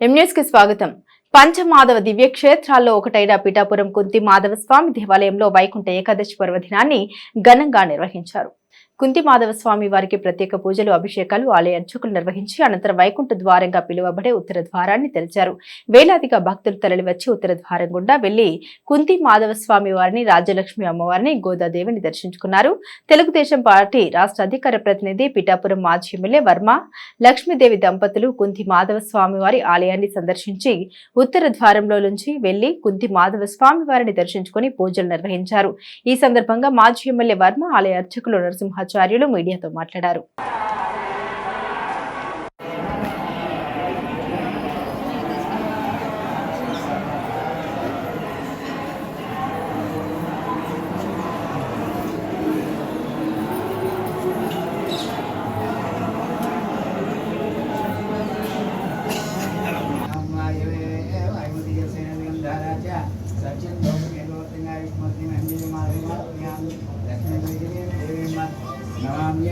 ఎంన్యూస్కి స్వాగతం. పంచమాధవ దివ్య క్షేత్రాల్లో ఒకటైన పిఠాపురం కుంతి మాధవ స్వామి దేవాలయంలో వైకుంఠ ఏకాదశి పర్వదినాన్ని ఘనంగా నిర్వహించారు. కుంతి మాధవ స్వామి వారికి ప్రత్యేక పూజలు అభిషేకాలు ఆలయ అర్చకులు నిర్వహించి అనంతరం వైకుంఠ ద్వారంగా పిలువబడే ఉత్తర ద్వారాన్ని తెరిచారు. వేలాదిగా భక్తులు తరలివచ్చి ఉత్తర ద్వారం గుండా వెళ్ళి కుంతి మాధవ స్వామి వారిని రాజ్యలక్ష్మి అమ్మవారిని గోదాదేవిని దర్శించుకున్నారు. తెలుగుదేశం పార్టీ రాష్ట్ర అధికార ప్రతినిధి పిఠాపురం మాజీ ఎమ్మెల్యే వర్మ లక్ష్మీదేవి దంపతులు కుంతి మాధవ స్వామి వారి ఆలయాన్ని సందర్శించి ఉత్తర ద్వారంలో నుంచి వెళ్ళి కుంతి మాధవ స్వామి వారిని దర్శించుకుని పూజలు నిర్వహించారు. ఈ సందర్భంగా మాజీ ఎమ్మెల్యే వర్మ ఆలయ అర్చకులు నరసింహ ఆచార్యులు మీడియాతో మాట్లాడారు.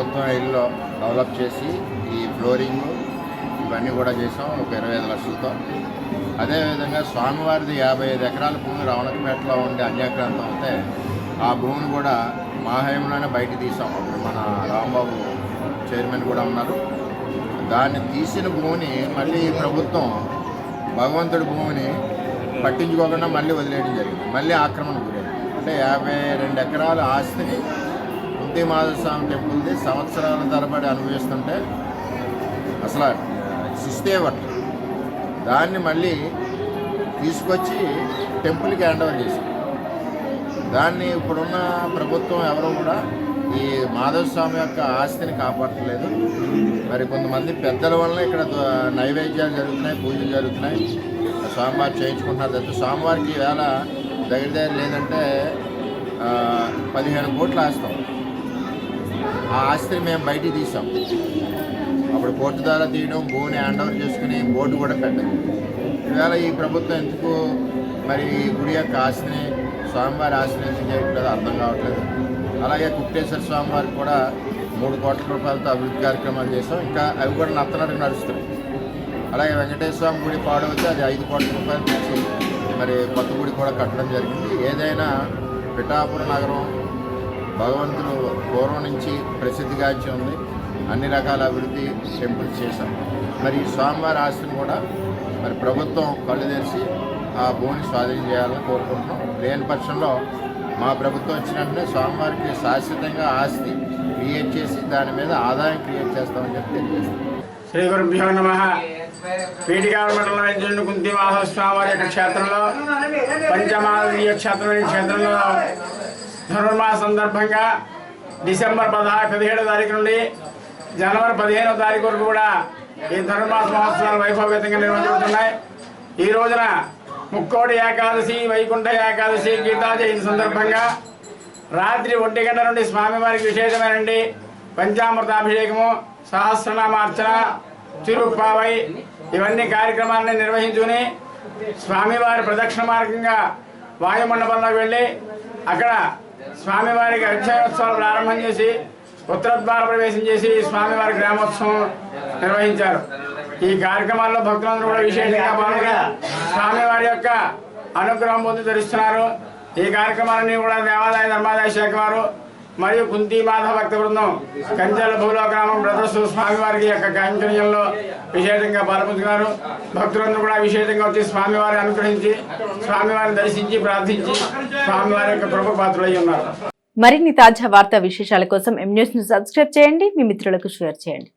ప్రభుత్వం ఇల్లు డెవలప్ చేసి ఈ ఫ్లోరింగ్ ఇవన్నీ కూడా చేసాం ఒక ఇరవై ఐదు లక్షలతో. అదేవిధంగా స్వామివారిది యాభై ఐదు ఎకరాల భూమి రావణకపేటలో ఉండే అన్యాక్రాంతం అయితే ఆ భూమిని కూడా మా హయంలోనే బయట తీసాం. అప్పుడు మన రాంబాబు చైర్మన్ కూడా ఉన్నారు. దాన్ని తీసిన భూమిని మళ్ళీ ఈ ప్రభుత్వం భగవంతుడి భూమిని పట్టించుకోకుండా మళ్ళీ వదిలేయడం జరిగింది. మళ్ళీ ఆక్రమణ గురైంది అంటే యాభై రెండు ఎకరాల ఆస్తిని కుంతి మాధవస్వామి టెంపుల్ది సంవత్సరాల తరబడి అనుభవిస్తుంటే అసలు శిస్తే దాన్ని మళ్ళీ తీసుకొచ్చి టెంపుల్కి హ్యాండ్ ఓవర్ చేశారు. దాన్ని ఇప్పుడున్న ప్రభుత్వం ఎవరూ కూడా ఈ మాధవ స్వామి యొక్క ఆస్తిని కాపాడలేదు మరి కొంతమంది పెద్దల వల్ల ఇక్కడ నైవేద్యాలు జరుగుతున్నాయి పూజలు జరుగుతున్నాయి. స్వామివారు చేయించుకుంటున్నారు. తప్ప స్వామివారికి వేళ దగ్గర దగ్గర లేదంటే పదిహేను కోట్లు ఆస్తాం. ఆ ఆస్తిని మేము బయటికి తీసాం. అప్పుడు కోర్టు ద్వారా తీయడం భూమిని హ్యాండ్ ఓవర్ చేసుకుని బోర్డు కూడా పెట్టదు ఈవేళ ఈ ప్రభుత్వం ఎందుకు మరి గుడి యొక్క ఆస్తిని స్వామివారి ఆస్తిని ఎందుకు చేయట్లేదు అర్థం కావట్లేదు. అలాగే కుక్టేశ్వర స్వామివారికి కూడా మూడు కోట్ల రూపాయలతో అభివృద్ధి కార్యక్రమాలు చేసాం ఇంకా అవి కూడా నత్తనట్టు నడుస్తున్నాయి. అలాగే వెంకటేశ్వర స్వామి గుడి పాడవచ్చు అది ఐదు కోట్ల రూపాయలు తెచ్చి మరి కొత్త గుడి కూడా కట్టడం జరిగింది. ఏదైనా పిఠాపురం నగరం భగవంతుడు పూర్వం నుంచి ప్రసిద్ధిగాంచి ఉంది. అన్ని రకాల అభివృద్ధి టెంపుల్స్ చేశాం. మరి ఈ స్వామివారి ఆస్తిని కూడా మరి ప్రభుత్వం కళ్ళు తెరిచి ఆ భూమిని స్వాధీనం చేయాలని కోరుకుంటున్నాం. లేని పక్షంలో మా ప్రభుత్వం వచ్చినట్టునే స్వామివారికి శాశ్వతంగా ఆస్తి క్రియేట్ చేసి దాని మీద ఆదాయం క్రియేట్ చేస్తామని చెప్పి తెలియజేస్తాం శ్రీ గురుభ్యో నమ. పీఠికాల మండలం వైద్యుని కుంతివాహ స్వామి వారి యొక్క క్షేత్రంలో పంచమాదీయ క్షేత్రం క్షేత్రంలో ధనుర్మాస సందర్భంగా డిసెంబర్ పదహారు పదిహేడో తారీఖు నుండి జనవరి పదిహేనో తారీఖు వరకు కూడా ఈ ధనుర్మాస మహోత్సవాలు వైభవపేతంగా నిర్వహించబడుతున్నాయి. ఈ రోజున ముక్కోటి ఏకాదశి వైకుంఠ ఏకాదశి గీతా జయంతి సందర్భంగా రాత్రి ఒంటి గంట నుండి స్వామివారికి విశేషమైనండి పంచామృతాభిషేకము సహస్రనామార్చన తిరుప్పావై ఇవన్నీ కార్యక్రమాలను నిర్వహించుకుని స్వామివారి ప్రదక్షిణ మార్గంగా వాయుమండపంలోకి వెళ్ళి అక్కడ స్వామివారికి అధ్యయోత్సవాలు ప్రారంభం చేసి ఉత్తరద్వార ప్రవేశం చేసి స్వామివారి గ్రామోత్సవం నిర్వహించారు. ఈ కార్యక్రమాల్లో భక్తులందరూ కూడా విశేషంగా పాల్గొని స్వామివారి యొక్క అనుగ్రహం పొంది ధరిస్తున్నారు ఈ కార్యక్రమాలన్నీ కూడా దేవాదాయ ధర్మాదాయ శాఖ వారు మరియు కుంతి భక్త బృందం కంచెల భూలో గ్రామం బ్రదర్స్ స్వామివారికి యొక్క కైంకర్యంలో విశేషంగా పాల్పంచుకున్నారు. భక్తులందరూ కూడా విశేషంగా వచ్చి స్వామివారిని అనుగ్రహించి స్వామివారిని దర్శించి ప్రార్థించి స్వామివారి యొక్క కృప పాత్రులై ఉన్నారు. మరిన్ని తాజా వార్తా విశేషాల కోసం ఎం న్యూస్ను సబ్స్క్రైబ్ చేయండి. మీ మిత్రులకు షేర్ చేయండి.